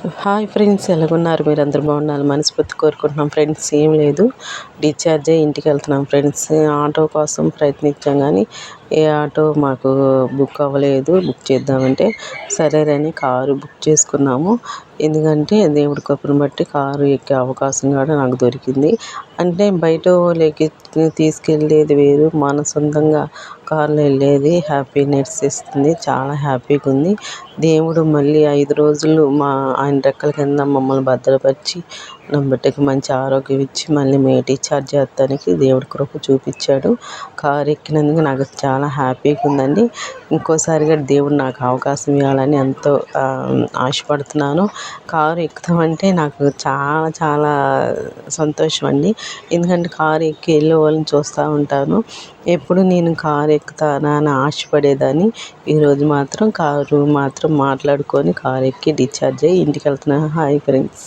Hi friends ఎలాగున్నారు మీరు అందరు బాగున్నారు? మనస్ఫూర్తి కోరుకుంటున్నాం ఫ్రెండ్స్ ఏం లేదు. డిశ్చార్జ్ అయ్యి ఇంటికి వెళ్తున్నాం ఫ్రెండ్స్. ఆటో కోసం ప్రయత్నించాం కానీ ఏ ఆటో మాకు బుక్ అవ్వలేదు. బుక్ చేద్దామంటే సరేనని కారు బుక్ చేసుకున్నాము. ఎందుకంటే దేవుడి కప్పును బట్టి కారు ఎక్కే అవకాశం కూడా నాకు దొరికింది. అంటే బయట వాళ్ళకి తీసుకెళ్ళేది వేరు. మన సొంతంగా కారులో వెళ్ళేది. హ్యాపీనెస్ ఇస్తుంది. చాలా హ్యాపీగా ఉంది దేవుడు మళ్ళీ ఐదు రోజులు మా ఆయన రెక్కల కింద మమ్మల్ని భద్రపరిచి నా బిడ్డకి మంచి ఆరోగ్యం ఇచ్చి మళ్ళీ మేటి డిశ్చార్జ్ చేస్తానికి దేవుడి కృప చూపించాడు. కారు ఎక్కినందుకు నాకు చాలా హ్యాపీగా ఉందండి. ఇంకోసారి కూడా దేవుడు నాకు అవకాశం ఇవ్వాలని ఎంతో ఆశపడుతున్నాను. కారు ఎక్కుతామంటే నాకు చాలా చాలా సంతోషం అండి. ఎందుకంటే కారు ఎక్కి వెళ్ళే వాళ్ళని చూస్తూ ఉంటాను. ఎప్పుడు నేను కారు ఎక్కుతానా అని ఆశపడేదాన్ని. ఈరోజు మాత్రం కారు మాత్రం మాట్లాడుకొని కారు ఎక్కి డిశ్చార్జ్ అయ్యి ఇంటికి వెళ్తున్నాను హాయ్ ఫ్రెండ్స్.